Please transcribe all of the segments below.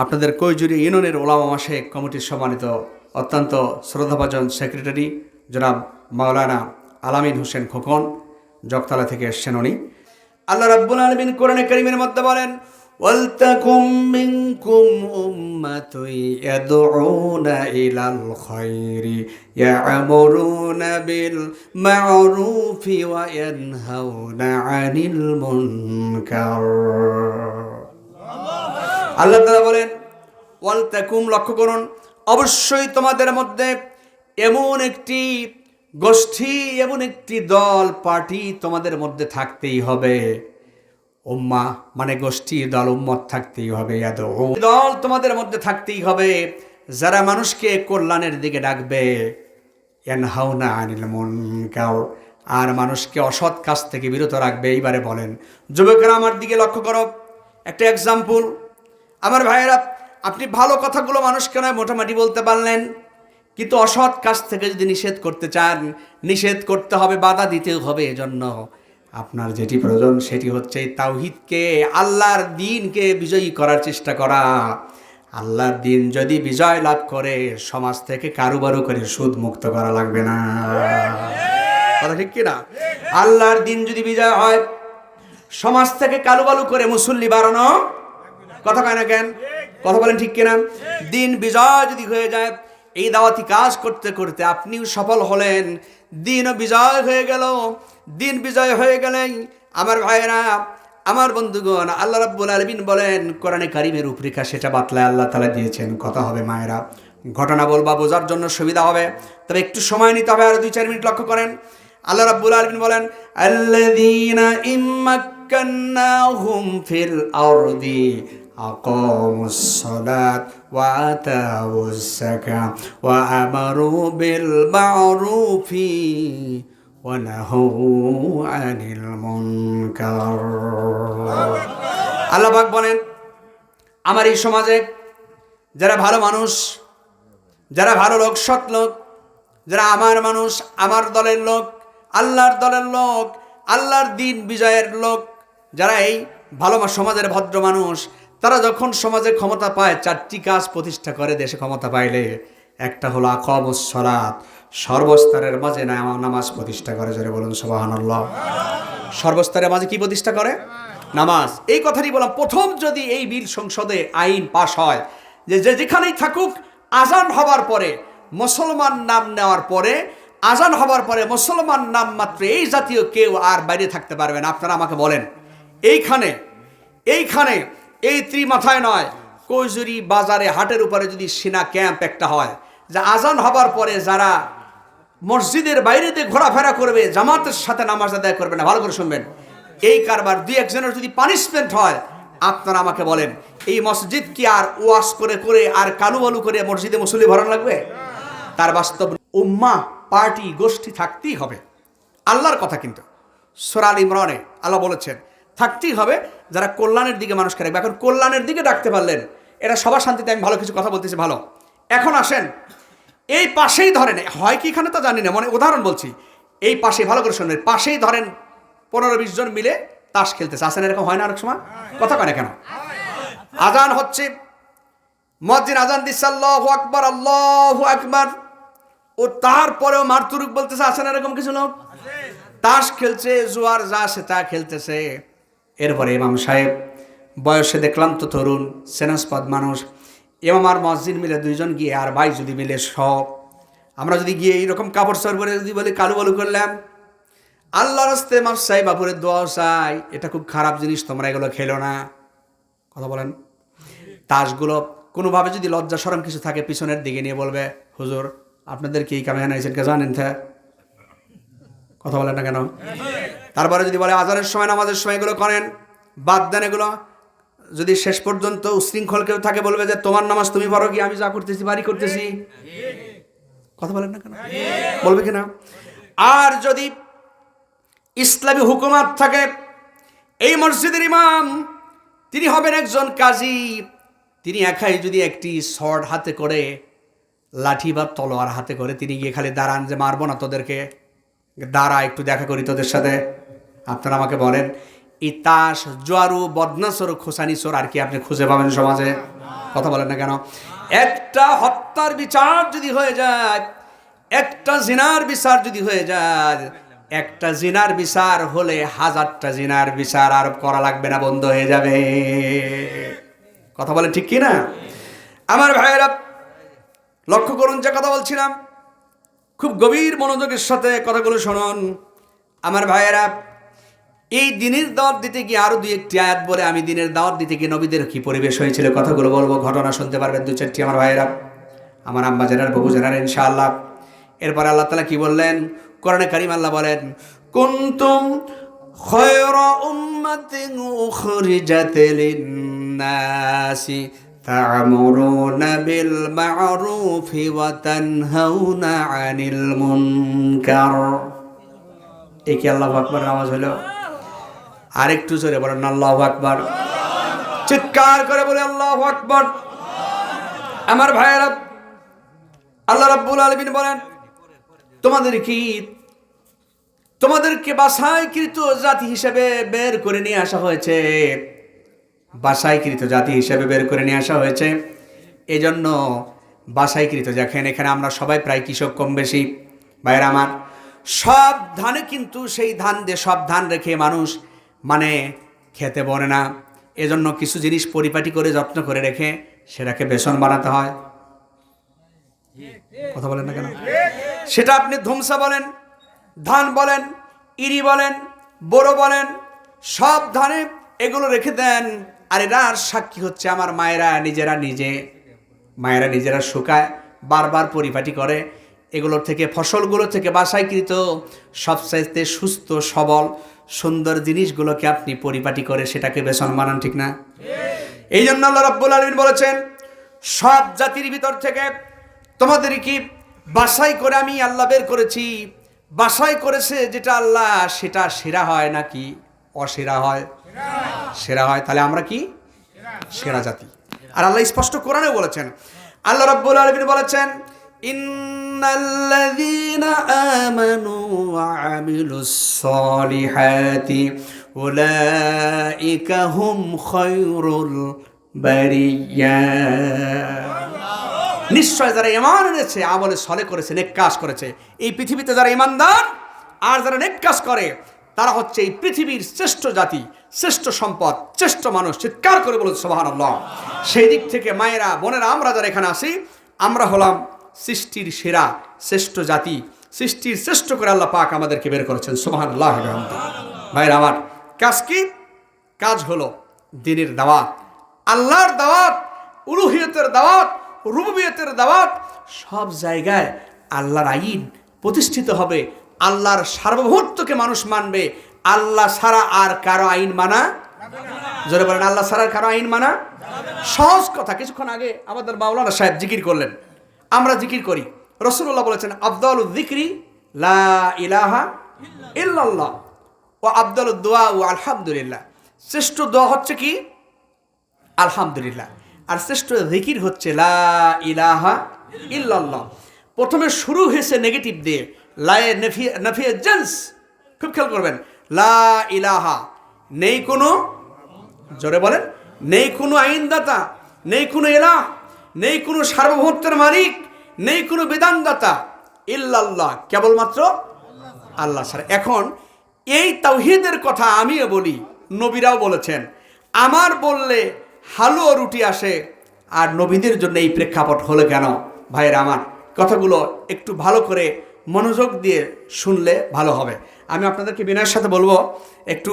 আপনাদের কৈজুরি ইউনিয়নের ওলামা মাসে কমিটির সম্মানিত অত্যন্ত শ্রদ্ধাভাজন সেক্রেটারি, জনাব মাওলানা আলামিন হোসেন খোকন জগতলা থেকে এসছেন উনি। আল্লাহ রাব্বুল আলমিন কোরআনে করিমের মধ্যে বলেন উম্মাতুন ইয়াদউনা ইলাল খায়রি, ইয়া'মুরুনা বিল মা'রুফি ওয়া ইয়ানহাউনা আনিল মুনকার। আল্লাহ তাআলা বলেন, ওয়াল তাকুম, লক্ষ্য করুন, অবশ্যই তোমাদের মধ্যে এমন একটি গোষ্ঠী, এমন একটি দল, পার্টি তোমাদের মধ্যে থাকতেই হবে। উম্মা মানে গোষ্ঠী, দল, উম্মত থাকতেই হবে। দল তোমাদের মধ্যে থাকতেই হবে। যারা মানুষকে কল্যাণের দিকে ডাকবে, ইয়ানহাউনা আনিল মুনকার, আর মানুষকে অসৎ কাজ থেকে বিরত রাখবে। এইবারে বলেন, যুবকেরা আমার দিকে লক্ষ্য করো। একটা এক্সাম্পল আমার ভাইয়েরা, আপনি ভালো কথাগুলো মানুষকে নয়, মোটামুটি বলতে পারলেন। কিন্তু অসৎ কাজ থেকে যদি নিষেধ করতে চান, নিষেধ করতে হবে, বাধা দিতেও হবে এজন্য। আপনার যেটি প্রয়োজন, সেটি হচ্ছে তাওহিদকে, আল্লাহর দিনকে বিজয়ী করার চেষ্টা করা। আল্লাহর দিন যদি বিজয় লাভ করে, সমাজ থেকে কারুবারু করে সুদ মুক্ত করা লাগবে না। কথা ঠিক কিনা? আল্লাহর দিন যদি বিজয় হয়, সমাজ থেকে কালুবালু করে মুসল্লি বাড়ানো কথা কয় না কেন? কথা বলেন ঠিক কিনা? দিন বিজয় যদি হয়ে যায়, এই দাওয়াতি কাজ করতে করতে আপনিও সফল হলেন। দিন বিজয় হয়ে গেল, দিন বিজয় হয়ে গেলেন আমার ভাইয়েরা, আমার বন্ধুগণ, আল্লাহ রাব্বুল আলমিন বলেন, কোরআনে কারিমের উপরেখা সেটা বাতলায় আল্লাহ তালা দিয়েছেন। কথা হবে মায়েরা। ঘটনা বলবা, বোঝার জন্য সুবিধা হবে। তবে একটু সময় নিতে হবে, আর দুই চার মিনিট লক্ষ্য করেন। আল্লাহ রাব্বুল আলমিন বলেন, আল্লাযীনা ইম্মাক্কান্নাহুম ফিল আরদি। أقاموا الصلاة وآتوا الزكاة وأمروا بالمعروف ونهوا عن المنكر আল্লাহ পাক বলেন আমার এই সমাজে যারা ভালো মানুষ যারা ভালো লোক সৎ লোক যারা আমার মানুষ আমার দলের লোক আল্লাহর দলের লোক আল্লাহর দিন বিজয়ের লোক যারা এই ভালো মা- সমাজের ভদ্র মানুষ তারা যখন সমাজে ক্ষমতা পায়, চারটি কাজ প্রতিষ্ঠা করে, দেশে ক্ষমতা পাইলে একটা হলো আকম সরাত সর্বস্তরের মাঝে নামাজ প্রতিষ্ঠা করে যারা বলুন সোবাহান্লাহ সর্বস্তরের মাঝে কি প্রতিষ্ঠা করে? নামাজ। এই কথাটি বললাম, প্রথম যদি এই বিল সংসদে আইন পাশ হয়, যে যে যেখানেই থাকুক, আজান হবার পরে, মুসলমান নাম নেওয়ার পরে, আজান হবার পরে মুসলমান নাম মাত্র এই জাতীয় কেউ আর বাইরে থাকতে পারবে না। আপনারা আমাকে বলেন, এইখানে এইখানে এই ত্রি মাথায় নয়, কৈজুরি বাজারে হাটের উপরে যদি সেনা ক্যাম্প একটা হয়, যে আজান হবার পরে যারা মসজিদের বাইরে দিয়ে ঘোরাফেরা করবে, জামাতের সাথে নামাজ আদায় করবে না, ভালো করে শুনবেন। এই কারবার দুই একজনের যদি পানিশমেন্ট হয়, আপনারা আমাকে বলেন, এই মসজিদ কি আর ওয়াশ করে করে আর কালু বালু করে মসজিদে মুসল্লি ভরান লাগবে? তার বাস্তব উম্মা, পার্টি, গোষ্ঠী থাকতেই হবে। আল্লাহর কথা কিন্তু। সোরাল ইমরানে আল্লাহ বলেছেন থাকতেই হবে, যারা কল্যাণের দিকে মানুষকে রাখবে। এখন কল্যাণের দিকে ডাকতে পারলেন এটা সবার শান্তিতে আমি ভালো কিছু কথা বলতেছি, ভালো। এখন আসেন, এই পাশেই ধরেন, হয় কি এখানে তো জানি না মানে উদাহরণ বলছি, এই পাশে ভালো করে শুনবেন, পাশেই ধরেন পনেরো বিশ জন মিলে তাস খেলতেছে। আসেন এরকম হয় না অনেক সময়? কথা কয় না কেন? আজান হচ্ছে, মসজিদ আজান দিচ্ছে, আল্লাহ আকবর আল্লাহ আকবর। ও তারপরেও মারতুরুক বলতেছে, আসেন এরকম কিছু লোক? তাস খেলছে, জুয়ার যা সে তা খেলতেছে। এরপরে ইমাম সাহেব বয়সে দেখলাম তো তরুণ সেনাসপদ মানুষ। ইমাম আর মসজিদ মিলে দুইজন গিয়ে আর ভাই যদি মিলে সব। আমরা যদি গিয়ে এইরকম কাপড় সর পরে যদি বলি কালু বালু করলাম। আল্লাহ রাস্তে ইমাম সাহেব বাপুরের দোয়া চাই, এটা খুব খারাপ জিনিস, তোমরা এগুলো খেলো না। কথা বলেন। তাসগুলো কোনোভাবে যদি লজ্জা সরম কিছু থাকে, পিছনের দিকে নিয়ে বলবে, হুজুর, আপনাদের কি কামে আনাইছেন কে জানেন থা? কথা বলেন না কেন? তারপরে যদি বলে আজানের সময়, নামাজের সময় এগুলো করেন, বাদ দেন এগুলো। যদি শেষ পর্যন্ত উশৃঙ্খল কেউ থাকে, বলবে যে তোমার নামাজ তুমি পড়ো কি, আমি যা করতেছি বাড়ি করতেছি। কথা বলেন না কেন? বলবে কিনা? আর যদি ইসলামী হুকুমাত থাকে, এই মসজিদের ইমাম, তিনি হবেন একজন কাজী। তিনি একাই যদি একটি শর্ট হাতে করে, লাঠি বা তলোয়ার হাতে করে তিনি গিয়ে খালি দাঁড়ান যে মারবো না তোদেরকে। দাঁড়া, একটু দেখা করি তোদের সাথে। আপনারা আমাকে বলেন এই তাস জোয়ারু, বদনাসর, খোসানিসর আর কি আপনি খুঁজে পাবেন সমাজে? কথা বলেন না কেন? একটা হত্যার বিচার যদি হয়ে যায়, একটা জিনার বিচার যদি হয়ে যায়, একটা জিনার বিচার হলে হাজারটা জিনার বিচার আর করা লাগবে না, বন্ধ হয়ে যাবে। কথা বলে ঠিক কি না আমার ভাইয়েরা, লক্ষ্য করুন যে কথা বলছিলাম। খুব গভীর মনোযোগের সাথে কথাগুলো শুনুন। আমার ভাইয়েরা, এই দিনের দাওয়াত দিতে গিয়ে আরও দুই একটি আয়াত বলে আমি দিনের দাওয়াত দিতে গিয়ে নবীদের কী পরিবেশ হয়েছিল কথাগুলো বলব, ঘটনা শুনতে পারবেন দু চারটি আমার ভাইয়েরা, আমার আম্মা জানার বাবু জানার ইনশাআল্লাহ। এরপর আল্লাহ তালা কি বললেন? করণে কারিম আল্লাহ বলেন, কুন্তুম খয়র উম্মাতিন উখরিজাতিন নাসি تعمرون بالمعروف وتنهون عن المنكر এই কি আল্লাহ আকবর নামাজ হলো আরেকটু জোরে বলেন আল্লাহ আকবর চিৎকার করে বলে আল্লাহ আকবর আমার ভাইয়েরা আল্লাহ রাব্বুল আলমিন বলেন তোমাদের কি তোমাদেরকে বাসাইকৃত জাতি হিসেবে বের করে নিয়ে আসা হয়েছে বাসাইকৃত জাতি হিসেবে বের করে নিয়ে আসা হয়েছে। এজন্য বাসাইকৃত দেখেন এখানে আমরা সবাই প্রায় কৃষক কম বেশি। ভাইয়ের আমার, সব ধানে কিন্তু সেই ধান দিয়ে সব ধান রেখে মানুষ মানে খেতে বনে না। এজন্য কিছু জিনিস পরিপাটি করে, যত্ন করে রেখে সেটাকে বেসন বানাতে হয়। কথা বলেন না কেন? সেটা আপনি ধুমসা বলেন, ধান বলেন, ইরি বলেন, বোরো বলেন, সব ধানে এগুলো রেখে দেন। আর এরার সাক্ষী হচ্ছে আমার মায়েরা নিজেরা নিজে, মায়েরা নিজেরা শুকায়, বারবার পরিপাটি করে। এগুলোর থেকে, ফসলগুলো থেকে বাসাইকৃত সবচাইতে সুস্থ, সবল, সুন্দর জিনিসগুলোকে আপনি পরিপাটি করে সেটাকে বেসন বানান, ঠিক না? এই জন্য আল্লাহ রাব্বুল আলমিন বলেছেন, সব জাতির ভিতর থেকে তোমাদের কি বাসাই করে আমি আল্লাহ বের করেছি? বাসাই করেছে যেটা আল্লাহ, সেটা সেরা হয় নাকি অসেরা হয়? সেরা হয়, তাহলে আমরা কি? সেরা জাতি। আর আল্লাহ স্পষ্ট কোরআনে বলেছেন, আল্লাহ রাব্বুল আলামিন বলেছেন, ইন্নাল্লাযীনা আমানু ওয়া আমিলুস সলিহাতি, উলাইকা হুম খায়রুল বারিয়া। নিশ্চয় যারা ইমান এনেছে, আমলে সলে করেছে নেক কাজ করেছে, এই পৃথিবীতে যারা ইমানদার আর যারা নেক কাজ করে তারা হচ্ছে এই পৃথিবীর শ্রেষ্ঠ জাতি, শ্রেষ্ঠ সম্পদ, শ্রেষ্ঠ মানুষ, চিৎকার করে বলুন সোহান সেই দিক থেকে মায়েরা, বোনেরা, আমরা যারা এখানে আসি আমরা হলাম সৃষ্টির সেরা, শ্রেষ্ঠ জাতি, সৃষ্টির শ্রেষ্ঠ করে আল্লাহ পাক আমাদেরকে বের করেছেন সোহান আল্লাহ ভাইরা, আমার কাজ কি? কাজ হলো দিনের দাওয়াত। আল্লাহর দাওয়াত, উলুহিয়তের দাওয়াত রুবিয়তের দাওয়াত, সব জায়গায় আল্লাহর আইন প্রতিষ্ঠিত হবে আল্লাহর সার্বভৌমত্বকে মানুষ মানবে। আল্লাহ ছাড়া আর কারও আইন মানা? জোরে বলেন, আল্লাহ ছাড়া আর কারও আইন মানা? সহজ কথা, কিছুক্ষণ আগে আমাদের মাওলানা সাহেব জিকির করলেন। আমরা জিকির করি। রসুল্লাহ বলেছেন আফদল জিক্রি লা ইলাহা ইল্লাল্লাহ ও আফদল দোয়া ও আলহামদুলিল্লাহ। শ্রেষ্ঠ দোয়া হচ্ছে কি? আলহামদুলিল্লাহ। আর শ্রেষ্ঠ জিকির হচ্ছে লা ইলাহা ইল্লাল্লাহ। প্রথমে শুরু হয়েছে নেগেটিভ দিয়ে। লায়ে নেফি নেফিয়ে জেন্স খুব খেয়াল করবেন। লা ইলাহা, নেই কোনো, জোরে বলেন, নেই কোনো আইনদাতা, নেই কোনো এলাহ, নেই কোনো সার্বভৌমত্বের মালিক, নেই কোনো বিধানদাতা ইল্লাল্লাহ, কেবলমাত্র আল্লাহ স্যার এখন এই তাওহিদের কথা আমিও বলি, নবীরাও বলেছেন, আমার বললে হালুয়া রুটি আসে, আর নবীদের জন্য এই প্রেক্ষাপট হলো কেন? ভাইয়ের আমার কথাগুলো একটু ভালো করে মনোযোগ দিয়ে শুনলে ভালো হবে। আমি আপনাদেরকে বিনয়ের সাথে বলব, একটু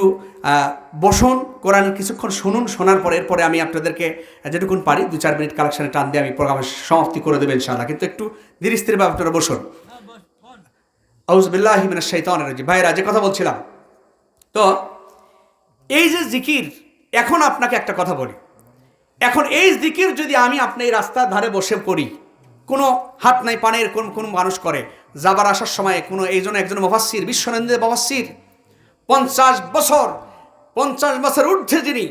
বসুন, কোরআন কিছুক্ষণ শুনুন, শোনার পরে এরপরে আমি আপনাদেরকে যেটুকুন পারি, দু চার মিনিট কালেকশনে টান দিয়ে আমি প্রোগ্রামের সমাপ্তি করে দেবেন ইনশাআল্লাহ। কিন্তু একটু ধীরে স্থিরভাবে আপনারা বসুন। আউজবিল্লাহ হিমিনা শৈতান রাজি ভাইরা যে কথা বলছিলাম, তো এই যে জিকির, এখন আপনাকে একটা কথা বলি। এখন এই জিকির যদি আমি আপনি এই রাস্তার ধারে বসে করি, কোনো হাত নাই, পানের কোন কোন মানুষ করে যাবার আসার সময় কোনো এই জন্য একজন মফাসির বিশ্বনন্দ মফাসির পঞ্চাশ বছর পঞ্চাশ বছর ঊর্ধ্বে যিনি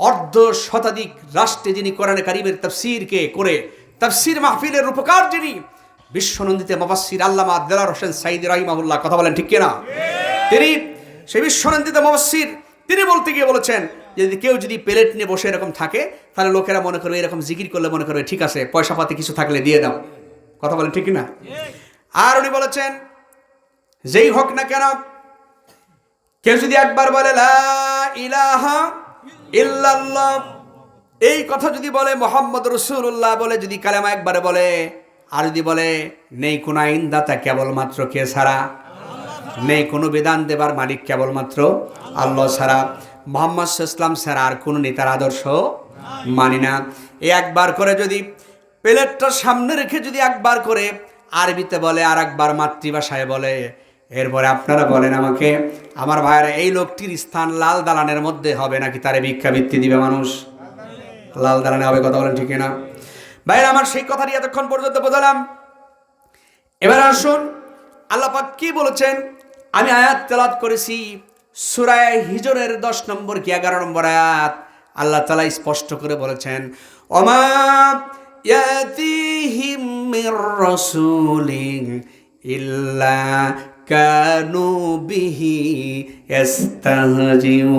অর্ধ শতাধিক রাষ্ট্রে যিনি কোরআনে কারিমের তফসিরকে করে তফসির মাহফিলের উপকার যিনি, বিশ্বনন্দিতে মফাসির আল্লামা দেলার হোসেন সাইদ রাহিমাহুল্লাহ কথা বলেন ঠিক কিনা? তিনি, সেই বিশ্বনন্দিত মফসির তিনি বলতে গিয়ে বলেছেন, যদি কেউ যদি প্লেট নিয়ে বসে এরকম থাকে, তাহলে লোকেরা মনে করবে এরকম জিকির করলে মনে করবে, ঠিক আছে, পয়সা পাতি কিছু থাকলে দিয়ে দাও। কথা বলেন ঠিক না আর উনি বলেছেন, যেই হোক না কেন, কেউ যদি একবার বলে ইলাহা এই কথা যদি বলে, মোহাম্মদ রসুল্লাহ বলে, যদি কালেমা একবারে বলে, আর যদি বলে, নেই কোনো আইনদাতা কেবলমাত্র কে ছাড়া? নেই কোনো বিধান দেবার মালিক কেবলমাত্র আল্লাহ ছাড়া? মোহাম্মদ ইসলাম ছাড়া আর কোনো নেতার আদর্শ মানি না। এই একবার করে যদি প্লেটটা সামনে রেখে যদি একবার করে আরবিতে বলে আর একবার মাতৃভাষায় বলে। এরপরে আপনারা বলেন আমাকে, আমার ভাইয়েরা, এই লোকটির স্থান লাল দালানের মধ্যে হবে নাকি তারে ভিক্ষাবৃত্তি দিবে মানুষ? লাল দালানে হবে কথা বলেন, ঠিক না ভাইয়েরা, আমার সেই কথাটি এতক্ষণ পর্যন্ত বোঝালাম। এবার আসুন আল্লাপাক কি বলেছেন? আমি আয়াত তেলাত করেছি, সুরায় হিজরের দশ নম্বর কি, এগারো নম্বর আয়াত? আল্লাহ তালা স্পষ্ট করে বলেছেন অমা ইয়াতিহিম মির রাসূলিন ইল্লা কানু বিহি ইস্তাহজিউন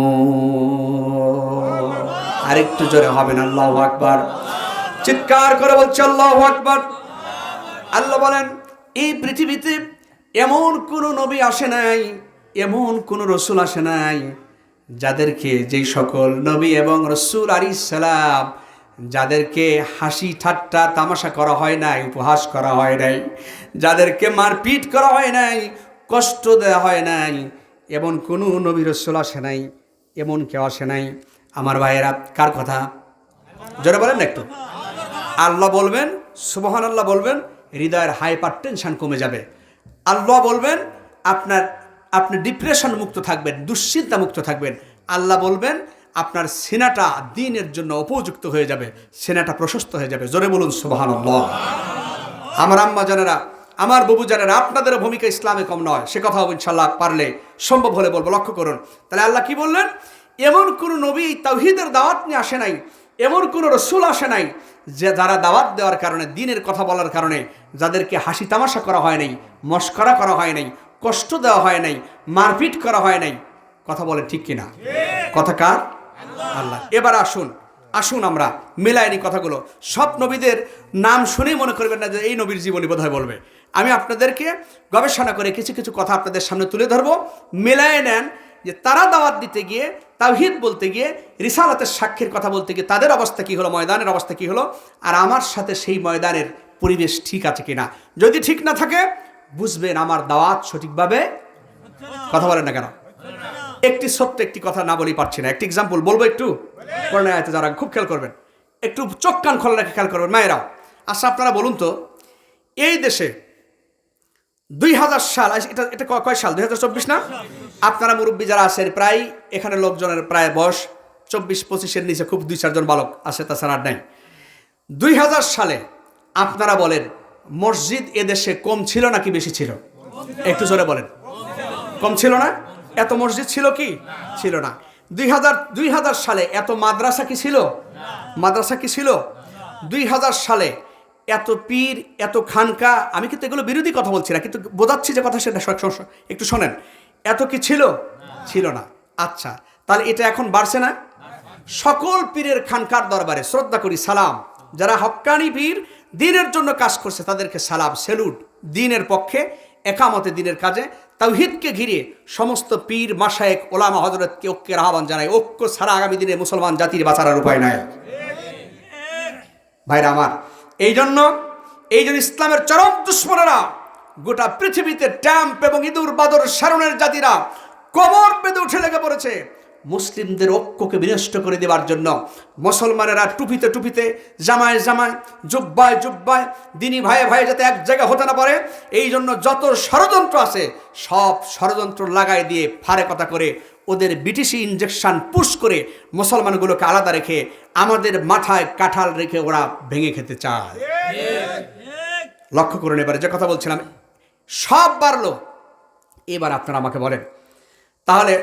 আরেকটু জোরে হবে না আল্লাহু আকবার। চিৎকার করে বলছে, আল্লাহু আকবার। আল্লাহ বলেন, এই পৃথিবীতে এমন কোনো নবী আসে নাই, এমন কোনো রসুল আসে নাই, যাদেরকে যেই সকল নবী এবং রসুল আলী সালাম যাদেরকে হাসি ঠাট্টা তামাশা করা হয় নাই, উপহাস করা হয় নাই, যাদেরকে মারপিট করা হয় নাই, কষ্ট দেওয়া হয় নাই, এমন কোনো নবীর রসুল আসে নাই, এমন কেউ আসে নাই। আমার ভাইয়েরা, কার কথা? জোরে বলেন না একটু। আল্লাহ বলবেন সুবহান আল্লাহ বলবেন, হৃদয়ের হাইপার টেনশন কমে যাবে। আল্লাহ বলবেন, আপনার, আপনি ডিপ্রেশন মুক্ত থাকবেন, দুশ্চিন্তা মুক্ত থাকবেন। আল্লাহ বলবেন আপনার সেনাটা দিনের জন্য উপযুক্ত হয়ে যাবে সেনাটা প্রশস্ত হয়ে যাবে। জোরে বলুন সুবহান আমার আম্মা জানেরা আমার বাবু জানেরা আপনাদের ভূমিকা ইসলামে কম নয়। সে কথা ইনশাল্লাহ পারলে সম্ভব হলে বলব লক্ষ্য করুন। তাহলে আল্লাহ কি বললেন? এমন কোনো নবী তাহিদের দাওয়াত নিয়ে আসে নাই এমন কোনো রসুল আসে নাই যে যারা দাওয়াত দেওয়ার কারণে দিনের কথা বলার কারণে যাদেরকে হাসি তামাশা করা হয় নাই মস্করা করা হয় নাই কষ্ট দেওয়া হয় নাই মারপিট করা হয় নাই। কথা বলে ঠিক কিনা? কথা কার? আল্লাহ। এবার আসুন আসুন আমরা মেলায়নি কথাগুলো। সব নবীদের নাম শুনেই মনে করবেন না যে এই নবীর জীবনী বোধহয় বলবে। আমি আপনাদেরকে গবেষণা করে কিছু কিছু কথা আপনাদের সামনে তুলে ধরবো। মেলায় নেন যে তারা দাওয়াত দিতে গিয়ে, তাওহিদ বলতে গিয়ে, রিসালাতের সাক্ষীর কথা বলতে গিয়ে তাদের অবস্থা কি হলো, ময়দানের অবস্থা কি হলো, আর আমার সাথে সেই ময়দানের পরিবেশ ঠিক আছে কিনা। যদি ঠিক না থাকে, বুঝবেন আমার দাওয়াত সঠিকভাবে কথা বলেন না কেন। একটি সত্য একটি কথা না বলেই পারছি না। একটি এক্সাম্পল বলব একটু? করোনা আয়তে যারা খুব খেয়াল করবেন। একটু চোখ কান খোলা রেখে খেয়াল করবেন। মায়েরাও। আচ্ছা আপনারা বলুন তো এই দেশে দুই হাজার সাল আচ্ছা, এটা এটা কয় সাল? দুই হাজার চব্বিশ না? আপনারা মুরব্বী যারা আছেন প্রায় এখানে লোকজনের প্রায় বয়স চব্বিশ পঁচিশের নিচে খুব দুই চারজন বালক আছে তাছাড়া আর নাই। দুই হাজার সালে আপনারা বলেন মসজিদ এদেশে কম ছিল নাকি বেশি ছিল? একটু জোরে বলেন। কম ছিল না? এত মসজিদ ছিল কি? ছিল না। দুই হাজার দুই হাজার সালে এত মাদ্রাসা কি ছিল? মাদ্রাসা কি ছিল? দুই হাজার সালে এত পীর, এত খানকা, আমি কিন্তু এগুলো বিরোধী কথা বলছি না, কিন্তু বোঝাচ্ছি যে কথা সেটা একটু শোনেন। এত কি ছিল? ছিল না। আচ্ছা তাহলে এটা এখন বাড়ছে না? সকল পীরের খানকার দরবারে শ্রদ্ধা করি, সালাম। যারা হক্কানি পীর, দিনের জন্য কাজ করছে, তাদেরকে সালাম, সেলুট। দিনের পক্ষে একামতে দিনের কাজে তাওহিদকে ঘিরে সমস্ত পীর মাসায়েক ওলামা হজরতকে ঐক্যের আহ্বান জানায় ঐক্য ছাড়া আগামী দিনে মুসলমান জাতির বাঁচার উপায় নাই। ভাইরা আমার এই জন্য এই জন্য ইসলামের চরম দুশ্মনেরা, গোটা পৃথিবীতে ট্যাম্প এবং ইঁদুর, বাদর সারণের জাতিরা কবর বেঁধে উঠে লেগে পড়েছে। মুসলিমদের ঐক্যকে বিনষ্ট করে দেওয়ার জন্য মুসলমানেরা টুপিতে টুপিতে, জামায় জামায়, জুব্বায় জুব্বায়, দিনী ভাইয়ে ভাইয়ে যাতে এক জায়গায় হতে না পারে, এই জন্য যত ষড়যন্ত্র আছে, সব ষড়যন্ত্র লাগাই দিয়ে ফারে কথা করে ওদের বিটিসি ইঞ্জেকশন পুশ করে মুসলমানগুলোকে আলাদা রেখে আমাদের মাথায় কাঁঠাল রেখে ওরা ভেঙে খেতে চায়। লক্ষ্য করুন এবারে যে কথা বলছিলাম, সব বাড়লো। এবার আপনারা আমাকে বলেন, তাহলে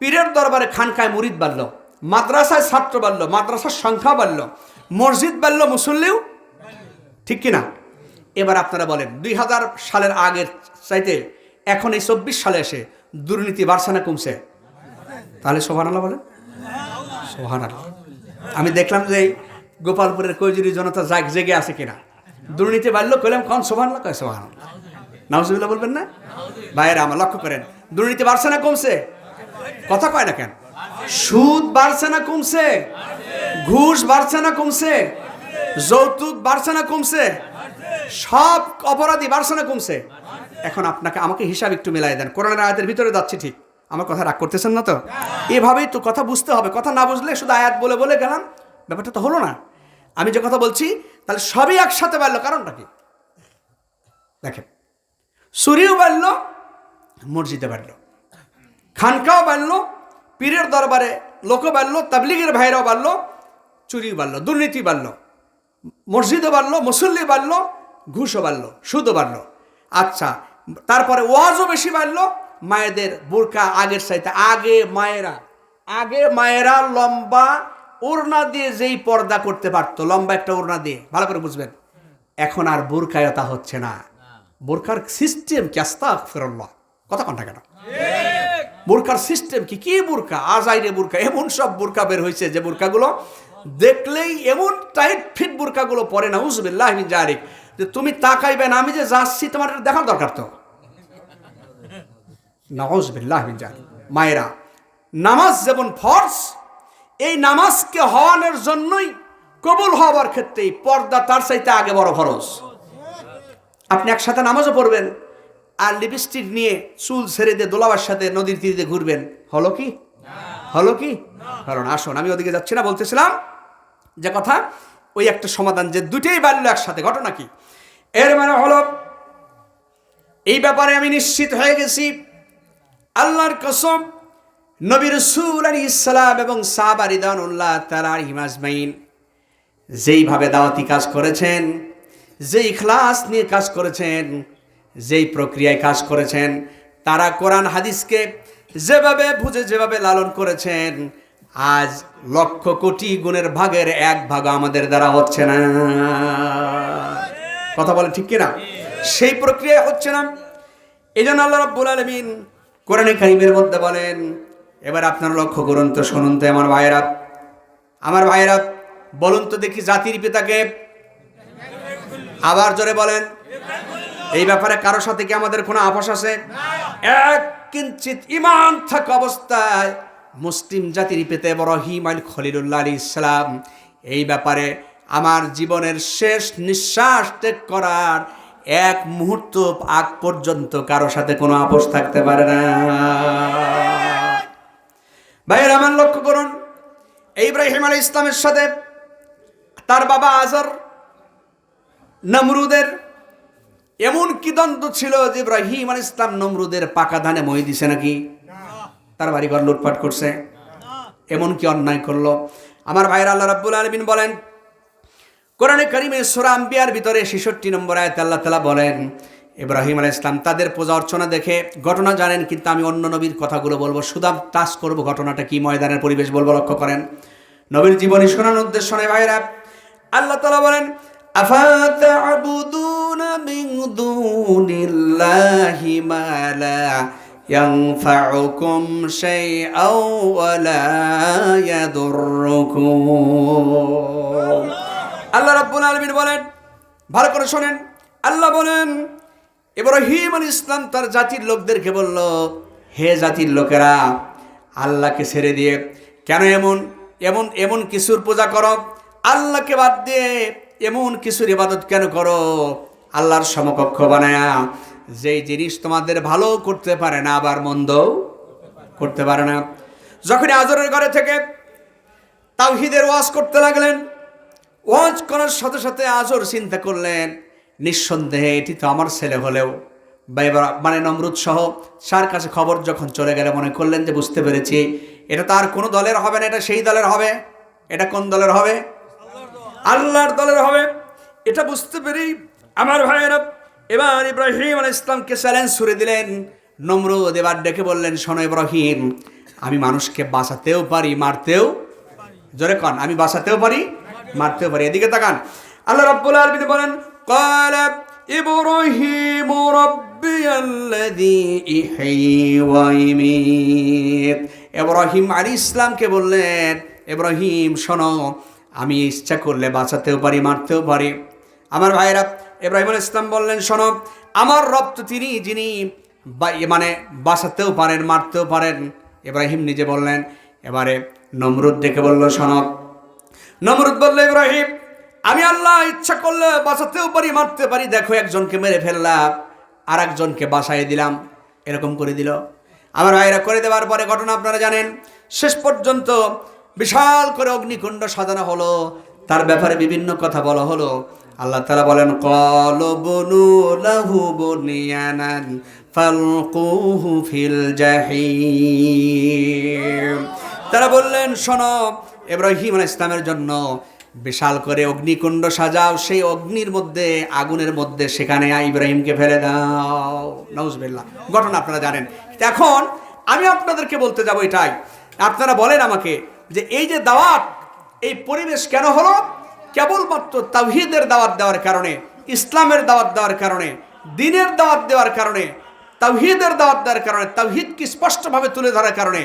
পীরের দরবারে খানকায় মুরিদ বাড়লো, মাদ্রাসায় ছাত্র বাড়লো, মাদ্রাসার সংখ্যা বাড়লো, মসজিদ বাড়লো মুসল্লিও? ঠিক কিনা এবার আপনারা বলেন, দুই হাজার সালের আগের চাইতে এখন এই চব্বিশ সালে এসে দুর্নীতি বাড়ছে না কমছে? তাহলে সোহান আল্লাহ বলেন। সোহান আল্লাহ আমি দেখলাম যে গোপালপুরের কৈজুরি জনতা জাগ জেগে আছে কিনা। দুর্নীতি বাড়লো, কইলাম, কন সোহান আল্লাহ কয় সোহান আল্লাহ নাউজুবিল্লাহ বলবেন না? ভাইয়েরা, আমার লক্ষ্য করেন, দুর্নীতি বাড়ছে না কমছে? কথা কয় না কেন? সুদ বাড়ছে না কমছে? ঘুষ বাড়ছে না কমছে? যৌতুক বাড়ছে না কমছে? সব অপরাধী বাড়ছে না কমছে? এখন আপনাকে, আমাকে হিসাব একটু মিলাই দেন। কোরআনের আয়াতের ভিতরে যাচ্ছি ঠিক। আমার কথা রাগ করতেছেন না তো? এভাবেই তো কথা বুঝতে হবে। কথা না বুঝলে শুধু আয়াত বলে বলে গেলাম। ব্যাপারটা তো হলো না। আমি যে কথা বলছি, তাহলে সবই একসাথে বাড়লো। কারণটা কি? দেখেন। সুরিও বাড়লো, মসজিদে বাড়লো। খানকাও বাড়লো, পীরের দরবারে লোকও বাড়লো, তাবলিগের ভাইরাও বাড়লো চুরি বাড়লো দুর্নীতি বাড়লো, মসজিদও বাড়লো মুসল্লি বাড়লো, ঘুষও বাড়লো, সুদও বাড়লো। আচ্ছা তারপরে ওয়াজও বেশি বাড়লো, মায়েদের বোরকা আগের চাইতে, আগে মায়েরা আগে মায়েরা লম্বা ওড়না দিয়ে যেই পর্দা করতে পারতো, লম্বা একটা ওড়না দিয়ে, ভালো করে বুঝবেন। এখন আর বোরকায় তা হচ্ছে না। বোরকার সিস্টেম কি? আস্তা ফেরল্লাহ কথা কন্ঠা কেন? বোরকার সিস্টেম কি? কি বোরকা? আজাইরে বোরকা। এমন সব বোরকা বের হয়েছে যে বোরকাগুলো দেখলেই এমন টাইট ফিট বোরকাগুলো পরে না। উজবিল্লাহ জারিক যে তুমি তাকাইবে না, আমি যে যাচ্ছি, তোমার দেখার দরকার তো? নওয়াজবিল্লাহ জারিক মায়েরা, নামাজ যেমন ফরজ, এই নামাজকে হওয়ানোর জন্যই কবুল হওয়ার ক্ষেত্রে পর্দা তার চাইতে আগে বড় খরচ আপনি একসাথে নামাজও পড়বেন। আর লিপস্টিক নিয়ে চুল ছেড়ে দিয়ে দোলাবার সাথে নদীর তীরে ঘুরবেন, হলো কি? হলো কি? কারণ আসুন, আমি ওদিকে যাচ্ছি না, বলতেছিলাম যে কথা, ওই একটা সমাধান যে দুটেই বাড়লো একসাথে, ঘটনা কি? এর মানে হলো, এই ব্যাপারে আমি নিশ্চিত হয়ে গেছি, আল্লাহর কসম নবীর রসুল আলী ইসলাম এবং সাহাবা রিদানুল্লাহ তালার হিমাজমাইন যেইভাবে দাওয়াতি কাজ করেছেন, যেই ইখলাস নিয়ে কাজ করেছেন যেই প্রক্রিয়ায় কাজ করেছেন, তারা কোরআন হাদিসকে যেভাবে বুঝে, যেভাবে লালন করেছেন, আজ লক্ষ কোটি গুণের ভাগের এক ভাগ আমাদের দ্বারা হচ্ছে না। কথা বলে ঠিক কিনা? সেই প্রক্রিয়া হচ্ছে না। এই জন্য আল্লাহ রব্বুল আলমিন কোরআনে কারিমের মধ্যে বলেন, এবার আপনারা লক্ষ্য করুন তো, শুনুন তো আমার ভাইয়েরা। আমার ভাইয়েরা, বলুন তো দেখি জাতির পিতাকে আবার জোরে বলেন। এই ব্যাপারে কারোর সাথে কি আমাদের কোনো আপোষ আছে? এক কিঞ্চিত ইমান থাকা অবস্থায় মুসলিম জাতির পেতে রহিম আল খলিলুল্লাহ আলী ইসলাম এই ব্যাপারে আমার জীবনের শেষ নিঃশ্বাস ত্যাগ করার এক মুহূর্ত আগ পর্যন্ত কারও সাথে কোনো আপোষ থাকতে পারে না। ভাইয়ের আমার লক্ষ্য করুন। ইব্রাহিম আলী ইসলামের সাথে তার বাবা আজর নমরুদের এমন কি দ্বন্দ্ব ছিল যে ইব্রাহিম আল ইসলাম নমরুদের পাকা ধানে মই দিছে নাকি? তার বাড়িঘর লুটপাট করছে। এমন কি অন্যায় করল? আমার ভাইরা আল্লাহ রাব্বুল আলমিন বলেন, কোরআনে করিমে সুরা আম্বিয়ার ভিতরে ছেষট্টি নম্বর আয়াত আল্লাহ তালা বলেন, ইব্রাহিম আল ইসলাম তাদের পূজা অর্চনা দেখে ঘটনা জানেন, কিন্তু আমি অন্য নবীর কথাগুলো বলব। সুদাম তাস করব ঘটনাটা কি ময়দানের পরিবেশ বলব লক্ষ্য করেন। নবীর জীবনী শোনানোর উদ্দেশ্য নয় ভাইরা আল্লাহ তালা বলেন আফাত আবুদুন دون الله ما لا ينفعكم شيئا ولا يضركم আল্লাহ রাব্বুল আলামিন বলেন ভালো করে শোনেন আল্লাহ বলেন ইব্রাহিম আল ইসলাম তার জাতির লোকদেরকে বলল হে জাতির লোকেরা আল্লাহকে ছেড়ে দিয়ে কেন এমন এমন এমন কিছুর পূজা করো আল্লাহকে বাদ দিয়ে এমন কিছুর ইবাদত কেন করো আল্লাহর সমকক্ষ বানায়া, যেই জিনিস তোমাদের ভালো করতে পারে না, আবার মন্দ করতে পারে না। যখন আজরের ঘরে থেকে তাওহিদের ওয়াজ করতে লাগলেন, ওয়াজ করার সাথে সাথে আজর চিন্তা করলেন, নিঃসন্দেহে এটি তো আমার ছেলে হলেও। মানে নমরুদ সহ সার কাছে খবর যখন চলে গেলে মনে করলেন যে বুঝতে পেরেছি, এটা তার কোনো দলের হবে না, এটা সেই দলের হবে। এটা কোন দলের হবে? আল্লাহর দলের হবে। এটা বুঝতে পেরেই আমার ভাইয়েরা, এবার ইব্রাহিম আল ইসলামকে চ্যালেঞ্জ ছুড়ে দিলেন। নমরুদ এবার ডেকে বললেন, শোনো ইব্রাহিম, আমি মানুষকে বাঁচাতেও পারি, মারতেও জোরে কন, আমি বাঁচাতেও পারি, মারতেও পারি। এদিকে তাকান। আল্লাহ রব্বুল আলমিন বলেন, ক্বালা ইব্রাহিম রাব্বিয়াল্লাযী ইহয়ী ওয়া ইমীত। ইব্রাহিম আলাইহিস ইসলামকে বললেন, ইব্রাহিম, শোনো, আমি ইচ্ছা করলে বাঁচাতেও পারি, মারতেও পারি। আমার ভাইরা এব্রাহিম আলী ইসলাম বললেন, শোনো, আমার রব তো তিনি, যিনি মানে বাঁচাতেও পারেন, মারতেও পারেন। ইব্রাহিম নিজে বললেন, এবারে নমরুদ ডেকে বলল, শোনো। নমরুদ বলল, ইব্রাহিম, আমি আল্লাহ ইচ্ছা করলে বাঁচাতেও পারি, মারতে পারি। দেখো, একজনকে মেরে ফেললাম আর একজনকে বাসায় দিলাম। এরকম করে দিল। আমার ভাইরা করে দেওয়ার পরে ঘটনা আপনারা জানেন, শেষ পর্যন্ত বিশাল করে অগ্নিকুণ্ড সাজানো হলো। তার ব্যাপারে বিভিন্ন কথা বলা হলো। আল্লাহ তালা বলেন, কল বনু লাহু বনিয়ানান ফালকুহু ফিল জাহিম। তারা বললেন, শোনো, ইব্রাহিম আলাইহিস ইসলামের জন্য বিশাল করে অগ্নিকুণ্ড সাজাও, সেই অগ্নির মধ্যে, আগুনের মধ্যে সেখানে ইব্রাহিমকে ফেলে দাও। নজবিল্লা ঘটনা আপনারা জানেন। এখন আমি আপনাদেরকে বলতে যাব এটাই। আপনারা বলেন আমাকে যে এই যে দাওয়াত, এই পরিবেশ কেন হলো? কেবলমাত্র তাহিদের দাওয়াত দেওয়ার কারণে, ইসলামের দাওয়াত দেওয়ার কারণে, দিনের দাওয়াত দেওয়ার কারণে তাহিদের দাওয়াত দেওয়ার কারণে তাহিদকে স্পষ্টভাবে তুলে ধরার কারণে,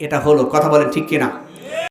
এটা হলো, কথা বলেন ঠিক কিনা?